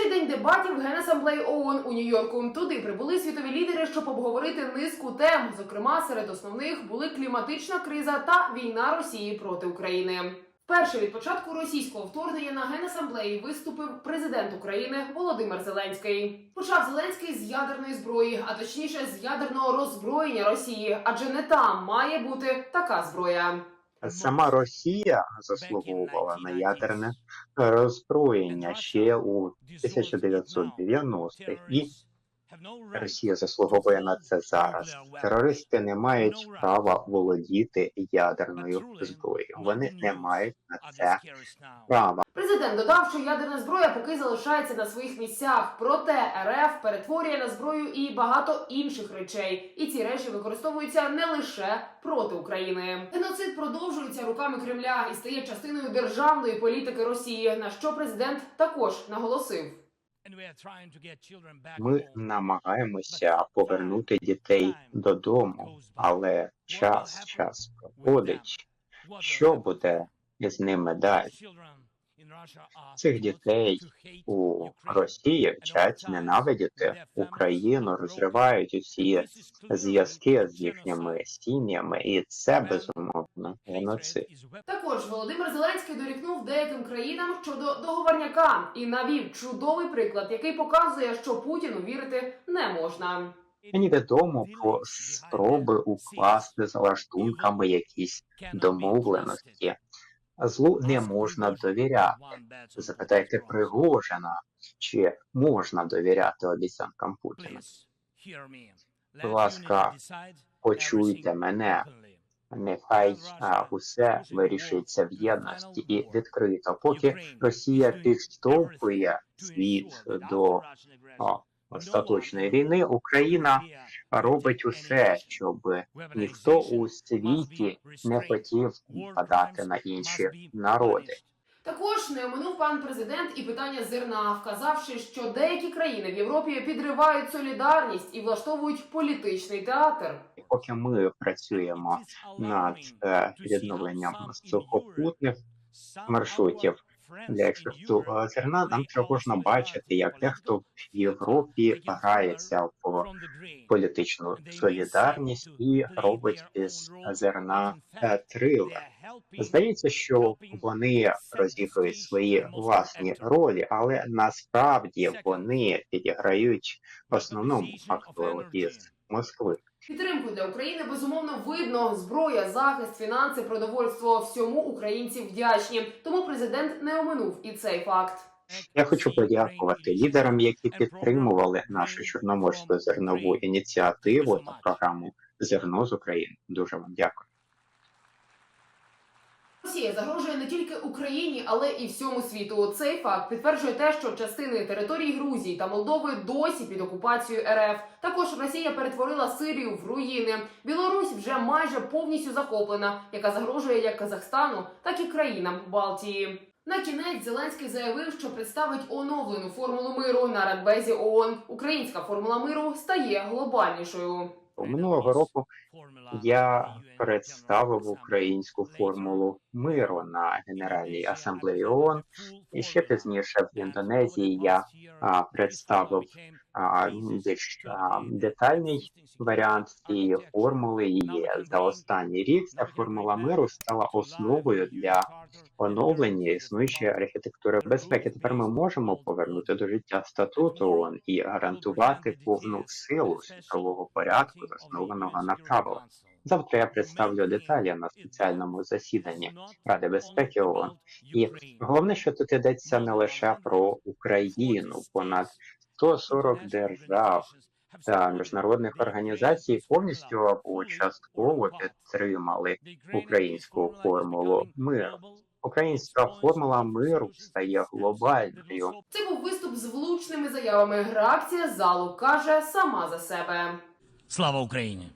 перший день дебатів Генасамблеї ООН у Нью-Йорку. Туди прибули світові лідери, щоб обговорити низку тем. Зокрема, серед основних були кліматична криза та війна Росії проти України. Вперше від початку російського вторгнення на генасамблеї виступив президент України Володимир Зеленський. Почав Зеленський з ядерної зброї, а точніше з ядерного роззброєння Росії, адже не там має бути така зброя. Сама Росія заслуговувала на ядерне роззброєння ще у 1990-х, і Росія заслуговує на це зараз. Терористи не мають права володіти ядерною зброєю. Вони не мають на це права. Президент додав, що ядерна зброя поки залишається на своїх місцях. Проте РФ перетворює на зброю і багато інших речей. І ці речі використовуються не лише проти України. Геноцид продовжується руками Кремля і стає частиною державної політики Росії. На що президент також наголосив. Ми намагаємося повернути дітей додому, але час час проходить. Що буде з ними далі? Цих дітей у Росії вчать ненавидіти Україну, розривають усі зв'язки з їхніми сім'ями, і це безумовно геноцид. Також Володимир Зеленський дорікнув деяким країнам щодо договорняка і навів чудовий приклад, який показує, що Путіну вірити не можна. Мені відомо про спроби укласти за лаштунками якісь домовленості. Злу не можна довіряти. Запитайте Пригожина, чи можна довіряти обіцянкам Путіна. Будь ласка, Почуйте мене. Нехай усе вирішиться в єдності і відкрито. Поки Росія підштовхує світ до а, остаточної війни, Україна робить усе, щоб ніхто у світі не хотів нападати на інші народи. Також не оминув пан президент і питання зерна, вказавши, що деякі країни в Європі підривають солідарність і влаштовують політичний театр. Поки ми працюємо над е, відновленням сухопутних маршрутів для експорту е, зерна, нам тривожно бачити, як дехто в Європі грається в політичну солідарність і робить із зерна е, трилер. Здається, що вони розігрують свої власні ролі, але насправді вони підіграють основному актору із Москви. Підтримку для України безумовно видно. Зброя, захист, фінанси, продовольство всьому українці вдячні. Тому президент не оминув і цей факт. Я хочу подякувати лідерам, які підтримували нашу чорноморську зернову ініціативу та програму Зерно з України. Дуже вам дякую. Росія загрожує не тільки Україні, але і всьому світу. Цей факт підтверджує те, що частини території Грузії та Молдови досі під окупацією РФ. Також Росія перетворила Сирію в руїни. Білорусь вже майже повністю захоплена, яка загрожує як Казахстану, так і країнам Балтії. На кінець Зеленський заявив, що представить оновлену формулу миру на Радбезі ООН. Українська формула миру стає глобальнішою. Минулого року я представив українську формулу миру на Генеральній асамблеї ООН. І ще пізніше в Індонезії я а, представив а, більш а, детальний варіант цієї формули. І за останній рік ця формула миру стала основою для оновлення існуючої архітектури безпеки. Тепер ми можемо повернути до життя статуту ООН і гарантувати повну силу світового порядку, заснованого на правилах. Завтра я представлю деталі на спеціальному засіданні Ради безпеки ООН. І головне, що тут йдеться не лише про Україну, понад 140 держав та міжнародних організацій повністю або частково підтримали українську формулу миру. Українська формула миру стає глобальною. Це був виступ з влучними заявами. Реакція залу каже сама за себе. Слава Україні!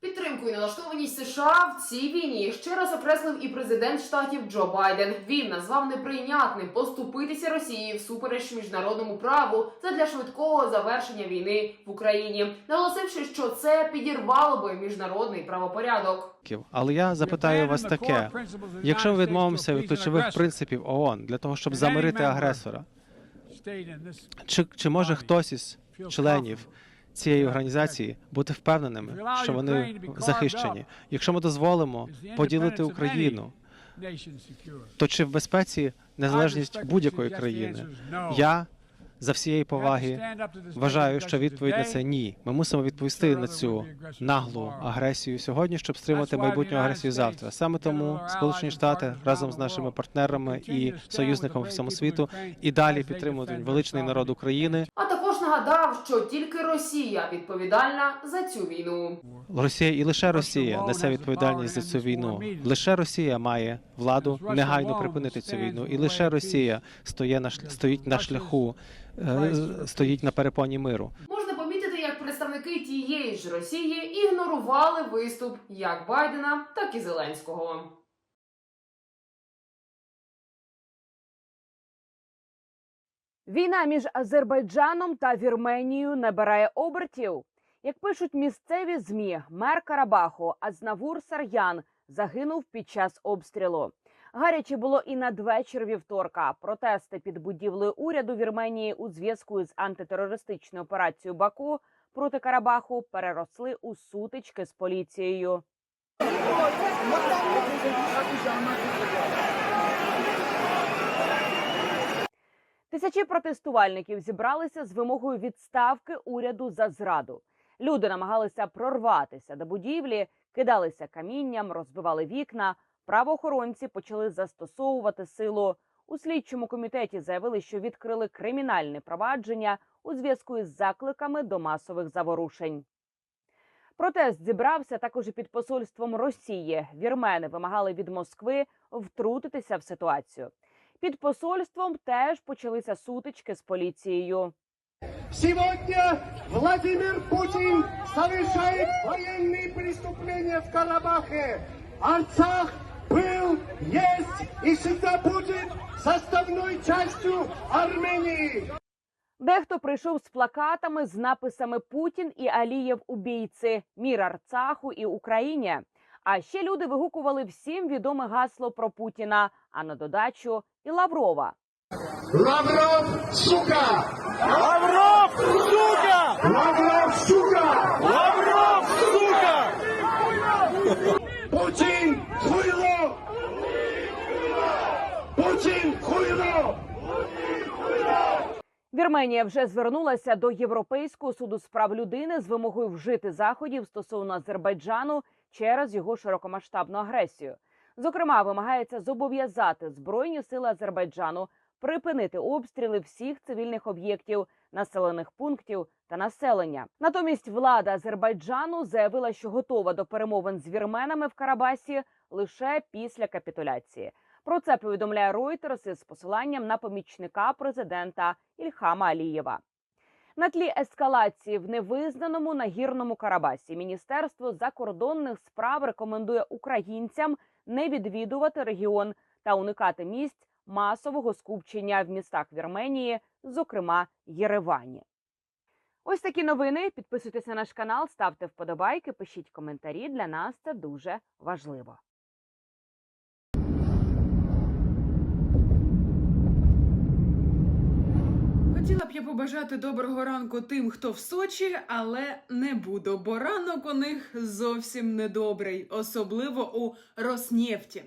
Підтримку підтримку і налаштованість США в цій війні. Ще раз окреслив і президент штатів Джо Байден. Він назвав неприйнятним поступитися Росії всупереч міжнародному праву задля швидкого завершення війни в Україні, наголосивши, що це підірвало би міжнародний правопорядок. Але я запитаю вас таке: якщо ми відмовимося від ключових принципів ООН для того, щоб замирити агресора, чи, чи може хтось із членів цієї організації бути впевненими, що вони захищені? Якщо ми дозволимо поділити Україну, то чи в безпеці незалежність будь-якої країни? Я за всієї поваги вважаю, що відповідь на це ні. Ми мусимо відповісти на цю наглу агресію сьогодні, щоб стримати майбутню агресію завтра. Саме тому Сполучені Штати разом з нашими партнерами і союзниками всьому світу і далі підтримують величний народ України. Нагадав, що тільки Росія відповідальна за цю війну. Росія і лише Росія несе відповідальність за цю війну. Лише Росія має владу негайно припинити цю війну, і лише Росія стоє на стоїть на шляху, е, стоїть на перепоні миру. Можна помітити, як представники тієї ж Росії ігнорували виступ як Байдена, так і Зеленського. Війна між Азербайджаном та Вірменією набирає обертів. Як пишуть місцеві змі, мер Карабаху Азнавур Сар'ян загинув під час обстрілу. Гаряче було і надвечір вівторка. Протести під будівлею уряду Вірменії у зв'язку з антитерористичною операцією Баку проти Карабаху переросли у сутички з поліцією. Тисячі протестувальників зібралися з вимогою відставки уряду за зраду. Люди намагалися прорватися до будівлі, кидалися камінням, розбивали вікна. Правоохоронці почали застосовувати силу. У слідчому комітеті заявили, що відкрили кримінальне провадження у зв'язку із закликами до масових заворушень. Протест зібрався також під посольством Росії. Вірмени вимагали від Москви втрутитися в ситуацію. Під посольством теж почалися сутички з поліцією. Сегодня Владимир Путин совершает военные преступления в Карабахе. Арцах был, есть и всегда будет составной частью Армении. Дехто прийшов з плакатами з написами Путін і Алієв убійці, мір Арцаху і Україні. А ще люди вигукували всім відоме гасло про Путіна, а на додачу і Лаврова. Лавров, сука! Лавров, сука! Лавров, сука! Лавров, сука! Путин, хуйло! Путин, хуйло! Вірменія вже звернулася до Європейського суду з прав людини з вимогою вжити заходів стосовно Азербайджану через його широкомасштабну агресію. Зокрема, вимагається зобов'язати збройні сили Азербайджану припинити обстріли всіх цивільних об'єктів, населених пунктів та населення. Натомість влада Азербайджану заявила, що готова до перемовин з вірменами в Карабасі лише після капітуляції. Про це повідомляє Reuters із посиланням на помічника президента Ільхама Алієва. На тлі ескалації в невизнаному нагірному Карабасі Міністерство закордонних справ рекомендує українцям не відвідувати регіон та уникати місць масового скупчення в містах Вірменії, зокрема Єревані. Ось такі новини. Підписуйтесь на наш канал, ставте вподобайки, пишіть коментарі. Для нас це дуже важливо. Хотіла б я побажати доброго ранку тим, хто в Сочі, але не буду, бо ранок у них зовсім недобрий, особливо у Роснефті.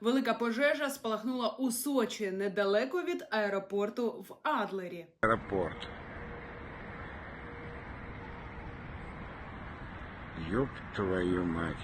Велика пожежа спалахнула у Сочі, недалеко від аеропорту в Адлері. аэропорт. Ёб твою мать.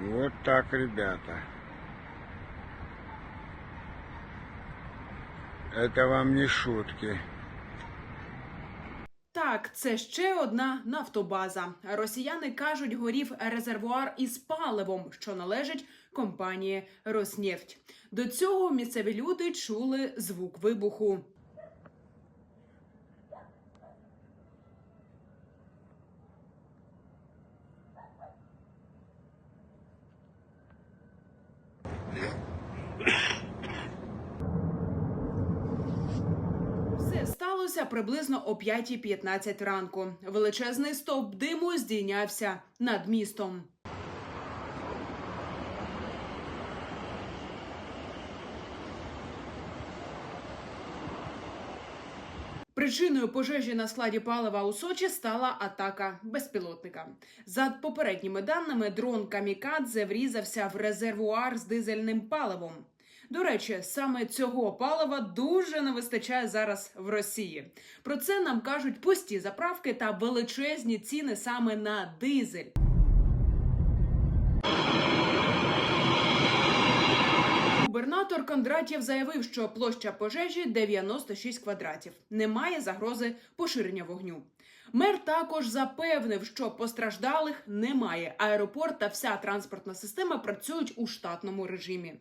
Вот так, ребята. Это вам не шутки. Так, це ще одна нафтобаза. Росіяни кажуть, горів резервуар із паливом, що належить компанії Роснефть. До цього місцеві люди чули звук вибуху. Сталося приблизно о 5.15 ранку. Величезний стовп диму здійнявся над містом. Причиною пожежі на складі палива у Сочі стала атака безпілотника. За попередніми даними, дрон Камікадзе врізався в резервуар з дизельним паливом. До речі, саме цього палива дуже не вистачає зараз в Росії. Про це нам кажуть пусті заправки та величезні ціни саме на дизель. Губернатор Кондратєв заявив, що площа пожежі 96 квадратів. Немає загрози поширення вогню. Мер також запевнив, що постраждалих немає. Аеропорт та вся транспортна система працюють у штатному режимі.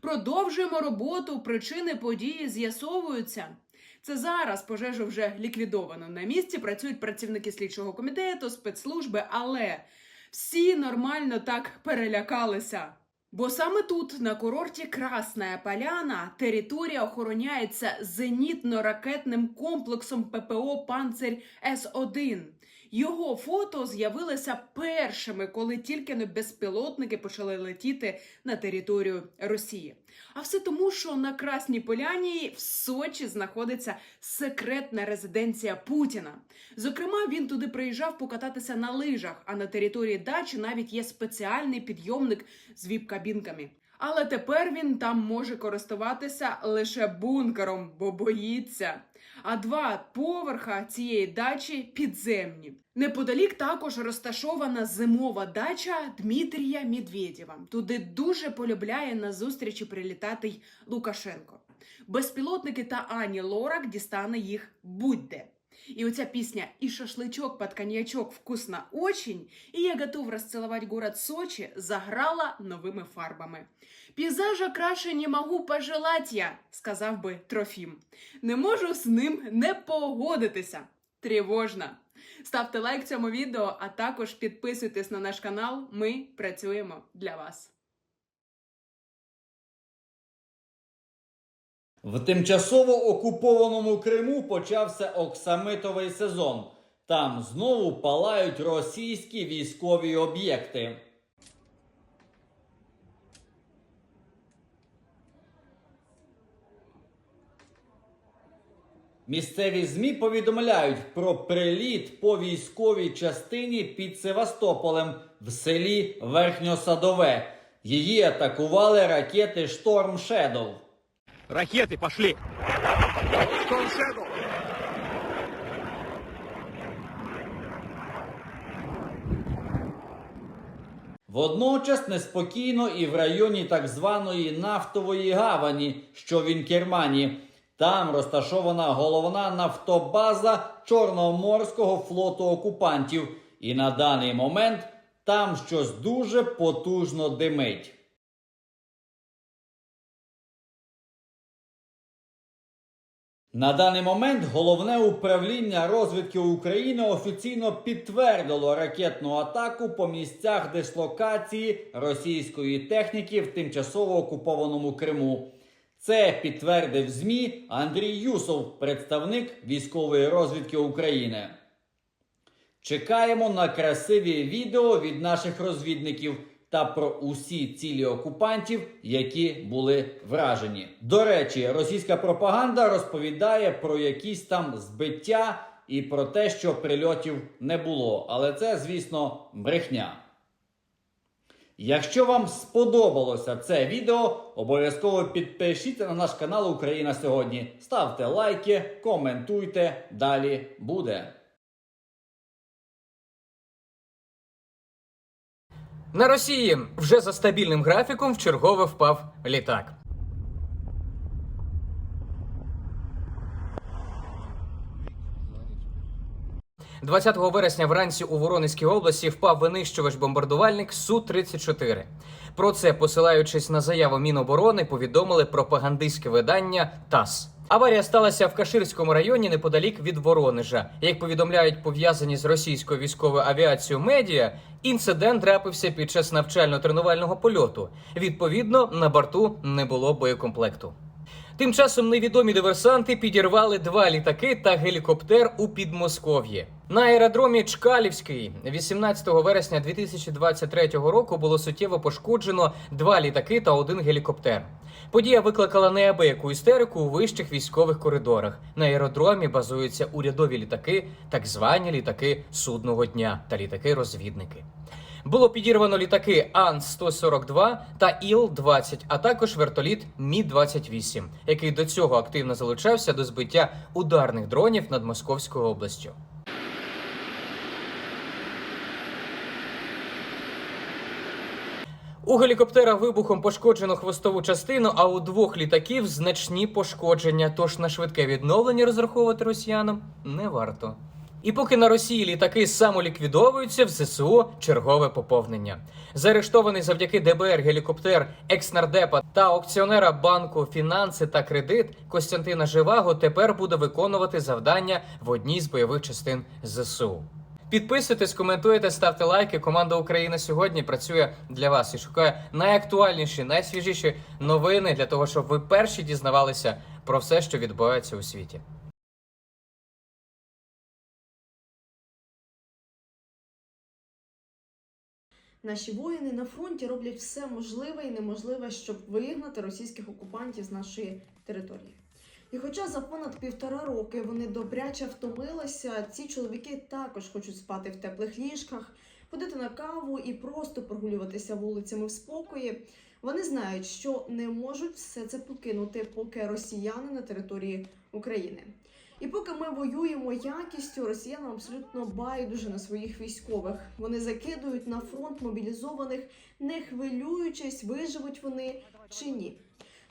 Продовжуємо роботу. Причини події з'ясовуються. Це зараз пожежу вже ліквідовано. На місці працюють працівники слідчого комітету, спецслужби, але всі нормально так перелякалися. Бо саме тут, на курорті Красна Поляна, територія охороняється зенітно-ракетним комплексом ППО Панцирь С-1. Його фото з'явилися першими, коли тільки не безпілотники почали летіти на територію Росії. А все тому, що на Красній Поляні в Сочі знаходиться секретна резиденція Путіна. Зокрема, він туди приїжджав покататися на лижах, а на території дачі навіть є спеціальний підйомник з віп-кабінками. Але тепер він там може користуватися лише бункером, бо боїться. А два поверха цієї дачі підземні. Неподалік також розташована зимова дача Дмитрія Медведєва. Туди дуже полюбляє на зустрічі прилітати й Лукашенко. Безпілотники та Ані Лорак дістане їх будь-де. И оця пісня «И шашлычок под коньячок вкусно очень» і «Я готов расцеловать город Сочи» заграла новими фарбами. «Пейзажа краще не могу пожелать я», сказав би Трофім. Не можу з ним не погодитися. Тривожно. Ставте лайк цьому відео, а також підписуйтесь на наш канал. Ми працюємо для вас. В тимчасово окупованому Криму почався оксамитовий сезон. Там знову палають російські військові об'єкти. Місцеві ЗМІ повідомляють про приліт по військовій частині під Севастополем в селі Верхньосадове. Її атакували ракети Шторм Шедоу. Ракеты пошли! Водночас неспокійно і в районі так званої нафтової гавані, що в Інкермані. Там розташована головна нафтобаза Чорноморського флоту окупантів. І на даний момент там щось дуже потужно димить. На даний момент головне управління розвідки України офіційно підтвердило ракетну атаку по місцях дислокації російської техніки в тимчасово окупованому Криму. Це підтвердив ЗМІ Андрій Юсов, представник військової розвідки України. Чекаємо на красиві відео від наших розвідників та про усі цілі окупантів, які були вражені. До речі, російська пропаганда розповідає про якісь там збиття і про те, що прильотів не було. Але це, звісно, брехня. Якщо вам сподобалося це відео, обов'язково підпишіться на наш канал Україна сьогодні. Ставте лайки, коментуйте. Далі буде. На Росії вже за стабільним графіком вчергове впав літак. 20 вересня вранці у Воронезькій області впав винищувач бомбардувальник Су-34. Про це, посилаючись на заяву Міноборони, повідомили пропагандистське видання ТАСС. Аварія сталася в Каширському районі неподалік від Воронежа. Як повідомляють пов'язані з російською військовою авіацією медіа, інцидент трапився під час навчально-тренувального польоту. Відповідно, на борту не було боєкомплекту. Тим часом невідомі диверсанти підірвали два літаки та гелікоптер у Підмосков'ї. На аеродромі Чкалівський 18 вересня 2023 року було суттєво пошкоджено два літаки та один гелікоптер. Подія викликала неабияку істерику у вищих військових коридорах. На аеродромі базуються урядові літаки, так звані літаки судного дня та літаки-розвідники. Було підірвано літаки Ан-142 та Іл-20, а також вертоліт Мі-28, який до цього активно залучався до збиття ударних дронів над Московською областю. У гелікоптера вибухом пошкоджено хвостову частину, а у двох літаків значні пошкодження. Тож на швидке відновлення розраховувати росіянам не варто. І поки на Росії літаки самоліквідовуються, в ЗСУ чергове поповнення. Заарештований завдяки ДБР гелікоптер екснардепа та аукціонера банку фінанси та кредит Костянтина Живаго тепер буде виконувати завдання в одній з бойових частин ЗСУ. Підписуйтесь, коментуйте, ставте лайки. Команда Україна сьогодні працює для вас і шукає найактуальніші, найсвіжіші новини для того, щоб ви перші дізнавалися про все, що відбувається у світі. Наші воїни на фронті роблять все можливе і неможливе, щоб вигнати російських окупантів з нашої території. І хоча за понад півтора роки вони добряче втомилися, ці чоловіки також хочуть спати в теплих ліжках, ходити на каву і просто прогулюватися вулицями в спокої. Вони знають, що не можуть все це покинути, поки росіяни на території України. І поки ми воюємо якістю, росіянам абсолютно байдуже на своїх військових. Вони закидують на фронт мобілізованих, не хвилюючись, виживуть вони чи ні.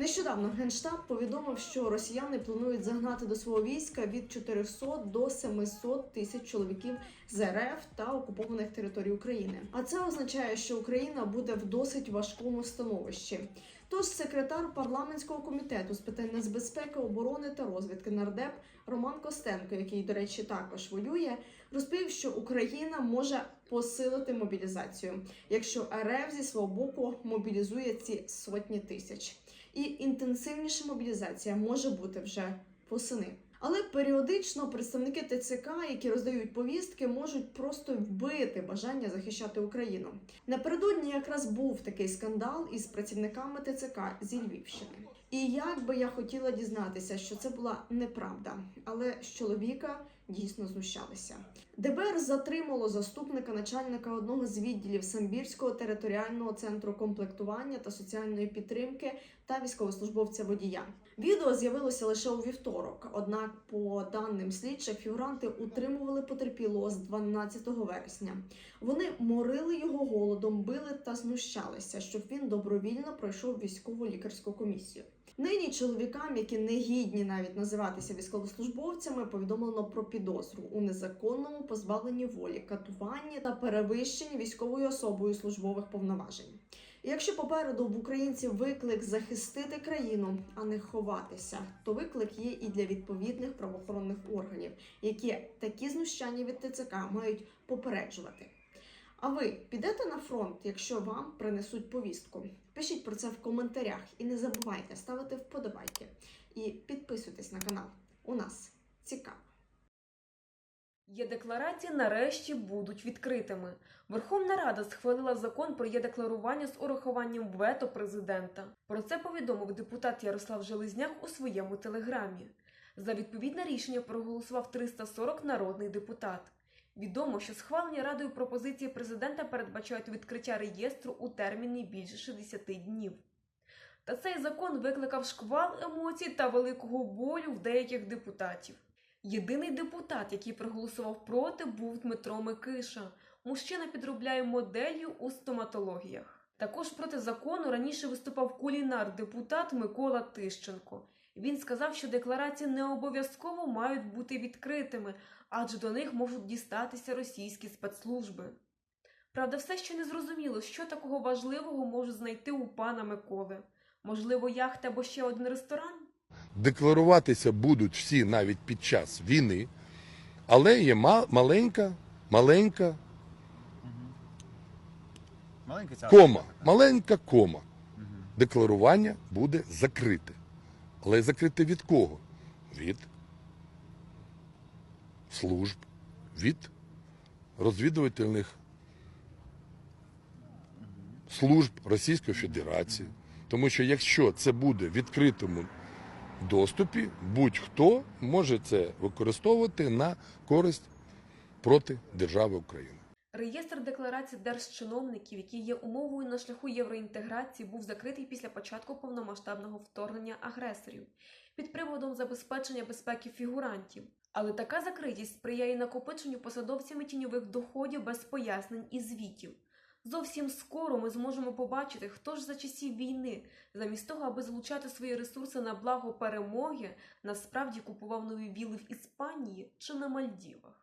Нещодавно генштаб повідомив, що росіяни планують загнати до свого війська від 400 до 700 тисяч чоловіків з РФ та окупованих територій України. А це означає, що Україна буде в досить важкому становищі. Тож секретар парламентського комітету з питань нацбезпеки, оборони та розвідки нардеп Роман Костенко, який, до речі, також воює, розповів, що Україна може посилити мобілізацію, якщо РФ зі свого боку мобілізує ці сотні тисяч. І інтенсивніша мобілізація може бути вже восени. Але періодично представники ТЦК, які роздають повістки, можуть просто вбити бажання захищати Україну. Напередодні якраз був такий скандал із працівниками ТЦК зі Львівщини. І як би я хотіла дізнатися, що це була неправда, але з чоловіка дійсно знущалися. ДБР затримало заступника начальника одного з відділів Самбірського територіального центру комплектування та соціальної підтримки та військовослужбовця водія. Відео з'явилося лише у вівторок. Однак, по даним слідчих, фігуранти утримували потерпілого з 12 вересня. Вони морили його голодом, били та знущалися, щоб він добровільно пройшов військову лікарську комісію. Нині чоловікам, які не гідні навіть називатися військовослужбовцями, повідомлено про підозру у незаконному позбавленні волі, катуванні та перевищенні військовою особою службових повноважень. Якщо попереду в українців виклик захистити країну, а не ховатися, то виклик є і для відповідних правоохоронних органів, які такі знущання від ТЦК мають попереджувати. А ви підете на фронт, якщо вам принесуть повістку? Пишіть про це в коментарях і не забувайте ставити вподобайки і підписуйтесь на канал. У нас цікаво. Є-декларації нарешті будуть відкритими. Верховна Рада схвалила закон про є-декларування з урахуванням вето президента. Про це повідомив депутат Ярослав Железняк у своєму телеграмі. За відповідне рішення проголосував 340 народний депутат. Відомо, що схвалені радою пропозиції президента передбачають відкриття реєстру у терміні більше 60 днів. Та цей закон викликав шквал емоцій та великого болю в деяких депутатів. Єдиний депутат, який проголосував проти, був Дмитро Микиша. Мужчина підробляє моделлю у стоматологіях. Також проти закону раніше виступав кулінар-депутат Микола Тищенко. Він сказав, що декларації не обов'язково мають бути відкритими, адже до них можуть дістатися російські спецслужби. Правда, все ще не зрозуміло, що такого важливого можуть знайти у пана Миколи. Можливо, яхта або ще один ресторан? Декларуватися будуть всі навіть під час війни, але є ма- маленька, маленька кома, маленька кома. Декларування буде закрите. Але закрите від кого? Від служб, від розвідувальних служб Російської Федерації. Тому що якщо це буде відкритому доступі, будь-хто може це використовувати на користь проти держави України. Реєстр декларацій держчиновників, який є умовою на шляху євроінтеграції, був закритий після початку повномасштабного вторгнення агресорів під приводом забезпечення безпеки фігурантів. Але така закритість сприяє накопиченню посадовцями тіньових доходів без пояснень і звітів. Зовсім скоро ми зможемо побачити, хто ж за часів війни, замість того, аби залучати свої ресурси на благо перемоги, насправді купував нові віли в Іспанії чи на Мальдівах.